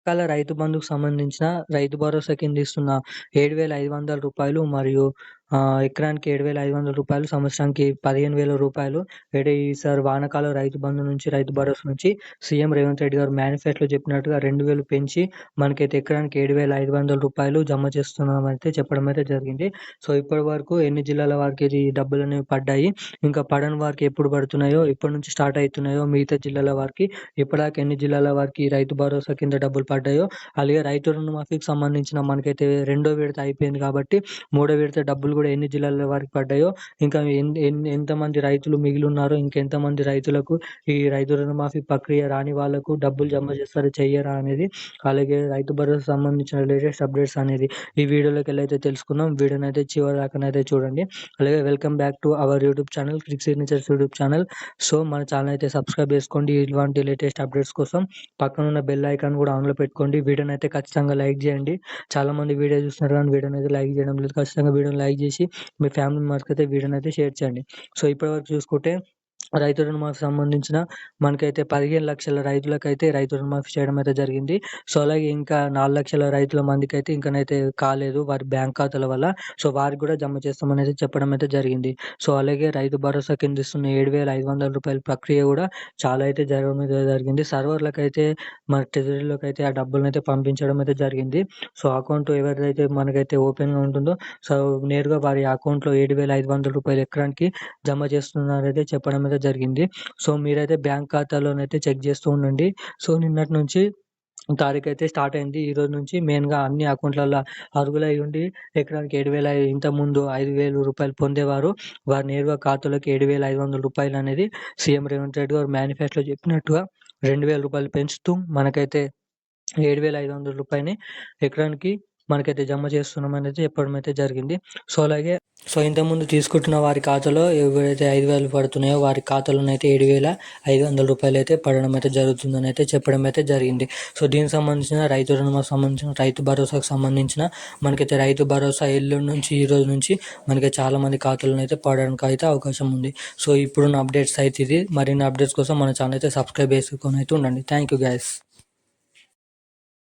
పక్కల రైతు బంధుకు సంబంధించిన రైతు భరోసా కింద ఇస్తున్న ఏడు వేల ఐదు వందల రూపాయలు మరియు ఎకరానికి ఏడు వేల ఐదు వందల రూపాయలు సంవత్సరానికి పదిహేను వేల రూపాయలు. అంటే ఈసారి వానకాల రైతు బంధు నుంచి రైతు భరోసా నుంచి సీఎం రేవంత్ రెడ్డి గారు మేనిఫెస్టోలో చెప్పినట్టుగా రెండు వేలు పెంచి మనకైతే ఎకరానికి ఏడు వేల ఐదు వందల రూపాయలు జమ చేస్తున్నామైతే చెప్పడం అయితే జరిగింది. సో ఇప్పటి వరకు ఎన్ని జిల్లాల వారికి ఇది డబ్బులు అనేవి పడ్డాయి? ఇంకా పడని వారికి ఎప్పుడు పడుతున్నాయో ఎప్పటి నుంచి స్టార్ట్ అవుతున్నాయో మిగతా జిల్లాల వారికి ఇప్పటిదాకా ఎన్ని జిల్లాల వారికి రైతు భరోసా కింద డబ్బులు పడ్డాయో అలాగే రైతు రుణమాఫీకి సంబంధించిన మనకైతే రెండో విడత అయిపోయింది కాబట్టి మూడో విడత డబ్బులు కూడా ఎన్ని జిల్లాల వారికి పడ్డాయో ఇంకా ఎంతమంది రైతులు మిగిలి ఉన్నారో ఇంకెంతమంది రైతులకు ఈ రైతు రుణమాఫీ ప్రక్రియ రాని వాళ్ళకు డబ్బులు జమ చేస్తారు చెయ్యరా అనేది అలాగే రైతు భరోసా సంబంధించిన లేటెస్ట్ అప్డేట్స్ అనేది ఈ వీడియోలోకి వెళ్ళైతే తెలుసుకుందాం. వీడియోని అయితే చివరి దాకానైతే చూడండి. అలాగే welcome back to our YouTube channel crick signatures YouTube channel. So మన ఛానల్ అయితే సబ్స్క్రైబ్ చేసుకోండి. ఇలాంటి లేటెస్ట్ అప్డేట్స్ కోసం పక్కన ఉన్న బెల్ ఐకాన్ కూడా ఆన్లో పెట్టుకోండి. వీడియోని అయితే ఖచ్చితంగా లైక్ చేయండి. చాలా మంది వీడియో చూస్తున్నారు కానీ వీడియోని అయితే లైక్ చేయడం లేదు. ఖచ్చితంగా వీడియోని లైక్ చేసి మీ ఫ్యామిలీ మెంబర్స్కి అయితే వీడియోని అయితే షేర్ చేయండి. సో ఇప్పటివరకు చూసుకుంటే రైతు రుణమాఫీ సంబంధించిన మనకైతే పదిహేను లక్షల రైతులకైతే రైతు రుణమాఫీ చేయడం అయితే జరిగింది. సో అలాగే ఇంకా నాలుగు లక్షల రైతుల మందికి అయితే ఇంకనైతే కాలేదు వారి బ్యాంక్ ఖాతాల వల్ల. సో వారికి కూడా జమ చేస్తామని అయితే చెప్పడం అయితే జరిగింది. సో అలాగే రైతు భరోసా కింద ఇస్తున్న ఏడు వేల ఐదు వందల రూపాయల ప్రక్రియ కూడా చాలా అయితే జరగడం అయితే జరిగింది. సర్వర్లకు అయితే మన ట్రెజరీలోకి అయితే ఆ డబ్బులను అయితే పంపించడం అయితే జరిగింది. సో అకౌంట్ ఎవరిదైతే మనకైతే ఓపెన్గా ఉంటుందో సో నేరుగా వారి అకౌంట్లో ఏడు వేల ఐదు వందల రూపాయలు ఎకరానికి జమ చేస్తున్నారైతే చెప్పడం అయితే జరిగింది. సో మీరైతే బ్యాంక్ ఖాతాలోనైతే చెక్ చేస్తూ ఉండండి. సో నిన్నటి నుంచి తారీఖు అయితే స్టార్ట్ అయింది. ఈ రోజు నుంచి మెయిన్గా అన్ని అకౌంట్లలో అరుగులై ఉండి ఎకరానికి ఏడు వేల ఇంత ముందు ఐదు వేలు రూపాయలు పొందేవారు. వారి నేరుగా ఖాతాలోకి ఏడు వేల ఐదు వందల రూపాయలు అనేది సీఎం రేవంత్ రెడ్డి గారు మేనిఫెస్టోలో చెప్పినట్టుగా రెండు వేల రూపాయలు పెంచుతూ మనకైతే ఏడు వేల ఐదు వందల రూపాయలని ఎకరానికి మనకైతే జమ చేస్తున్నాం అనేది చెప్పడం అయితే జరిగింది. సో అలాగే సో ఇంతకుముందు తీసుకుంటున్న వారి ఖాతాలో ఎవరైతే ఐదు వేలు పడుతున్నాయో వారి ఖాతాలోనైతే ఏడు వేల ఐదు వందల రూపాయలు అయితే పడడం అయితే జరుగుతుందని అయితే చెప్పడం అయితే జరిగింది. సో దీనికి సంబంధించిన రైతు రుణమాకు సంబంధించిన రైతు భరోసాకు సంబంధించిన మనకైతే రైతు భరోసా ఎల్లుండి నుంచి ఈ రోజు నుంచి మనకి చాలా మంది ఖాతాలను అయితే పడడానికి అయితే అవకాశం ఉంది. సో ఇప్పుడున్న అప్డేట్స్ అయితే ఇది. మరిన్ని అప్డేట్స్ కోసం మన ఛానల్ అయితే సబ్స్క్రైబ్ చేసుకొని అయితే ఉండండి. Thank you guys.